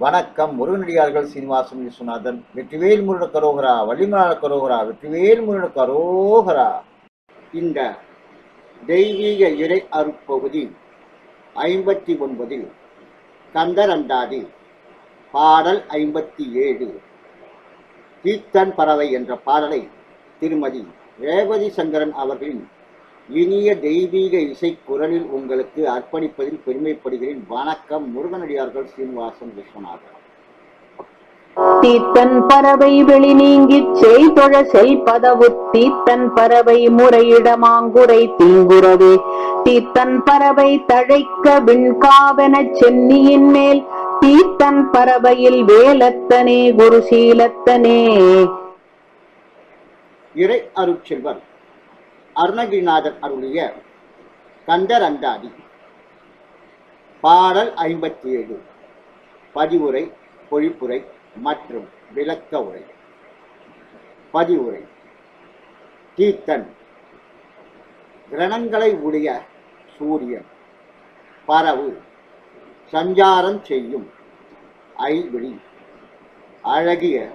வணக்கம் முருகனடியார்கள் சீனிவாசன் விஸ்வநாதன் வெற்றிவேல் முருட கரோகரா வள்ளிமலாள கரோகரா வெற்றிவேல் முருட கரோகரா. இந்த தெய்வீக இறை அருப்பகுதி ஐம்பத்தி ஒன்பதில் கந்தரண்டாதி பாடல் ஐம்பத்தி ஏழு தீத்தன் பறவை என்ற பாடலை திருமதி ரேவதி சங்கரன் அவர்களின் இனிய தெய்வீக இசை குரலில் உங்களுக்கு அர்ப்பணிப்பதில் பெருமைப்படுகிறேன். வணக்கம் முருகனடியார்கள் சீனிவாசன் விஸ்வநாதன் தீத்தன் பறவை வெளி நீங்கிச் செய்தொழ செல் பதவு. தீத்தன் பறவை முறையிட மாங்குரை தீங்குறவே. தீத்தன் பறவை தழைக்க விண்காவெனச் சென்னியின் மேல். தீத்தன் பறவையில் வேலத்தனே குருசீலத்தனே இறை அருட்செல்வர் அருணகிரிநாதர் அருளிய கந்தரந்தாதி. பாடல் ஐம்பத்தி ஏழு பதிவுரை பொழிப்புரை மற்றும் விளக்க உரை. பதிவுரை. தீர்த்தன் கிரணங்களை உடைய சூரியன். பரவு. சஞ்சாரம் செய்யும். ஐவிழி அழகிய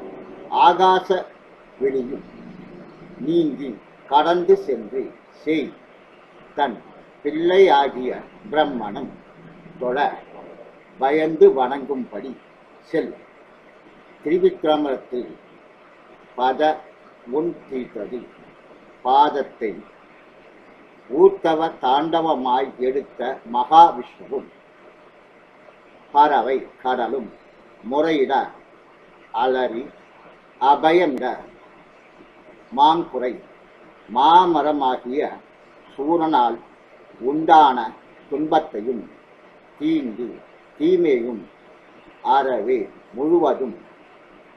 ஆகாச வெளியும் நீங்கி கடந்து சென்று செய். தன் பிள்ளையாகிய பிரம்மணம் தொழ பயந்து வணங்கும்படி செல். திரிவிக்கிரமத்தில் பத முன் தீர்த்தது. பாதத்தை ஊர்த்தவ தாண்டவமாய் எடுத்த மகாவிஷ்ணுவும் பறவை கடலும் முறையிட அலறி அபயமிட மாங்குறை மாமரமாகிய சூரனால் உண்டான துன்பத்தையும் தீங்கு தீமையும் அறவே முழுவதும்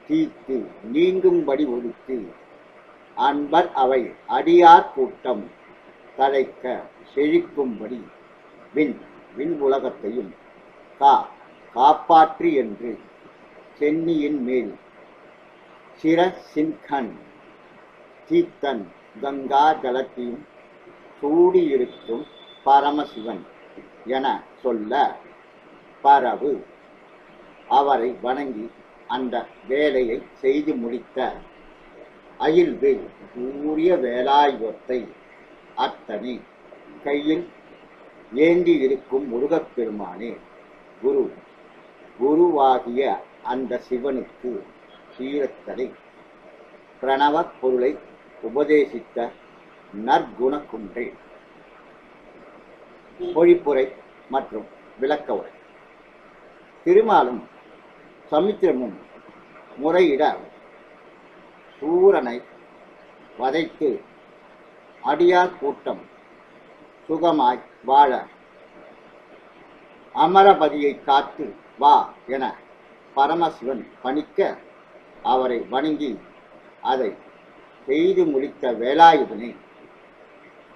தீர்த்து நீங்கும்படி ஒதுக்கி அன்பர் அவை அடியார் கூட்டம் தழைக்க செழிக்கும்படி விண் விண் உலகத்தையும் கா காப்பாற்றி என்று சென்னியின் மேல் சிரசின்கண் தீத்தன் கங்கா ஜலத்தையும் சூடியிருக்கும் பரமசிவன் என சொல்ல பரவு. அவரை வணங்கி அந்த வேலையை செய்து முடித்த அயில்வேல் கூறிய வேலாயுதத்தை அத்தனை கையில் ஏந்தி இருக்கும் முருகப்பெருமானே குரு குருவாகிய அந்த சிவனுக்கு சீரத்தனை பிரணவ பொருளை உபதேசித்த நற்குணக்குன்றே. பொழிப்புரை மற்றும் விளக்க உரை. திருமாலும் சமுத்திரமும் முறையிட சூரனை வதைத்து அடியார் கூட்டம் சுகமாய் வாழ அமரபதியை காத்து வா என பரமசிவன் பணிக்க அவரை வணங்கி அதை செய்து முடித்த வேலாயுதனை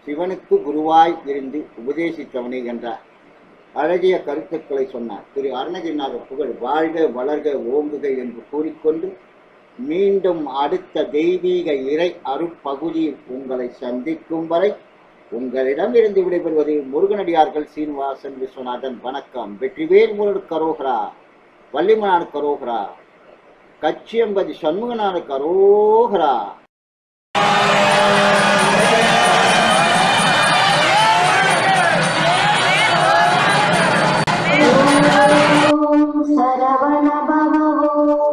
சிவனுக்கு குருவாய் இருந்து உபதேசித்தவனை என்றார். அழகிய கருத்துக்களை சொன்னார். திரு அருணகிரிநாத புகழ் வாழ்க வளர்க ஓங்குக என்று கூறிக்கொண்டு மீண்டும் அடுத்த தெய்வீக இறை அருப்பகுதியில் உங்களை சந்திக்கும் வரை உங்களிடம் இருந்து விடைபெறுவது முருகனடியார்கள் சீனிவாசன் விஸ்வநாதன். வணக்கம். வெற்றிவேல் முருகன் கரோகரா வள்ளிமனார் கரோகரா கச்சியம்பதி சண்முகனார் கரோகரா. गणपवो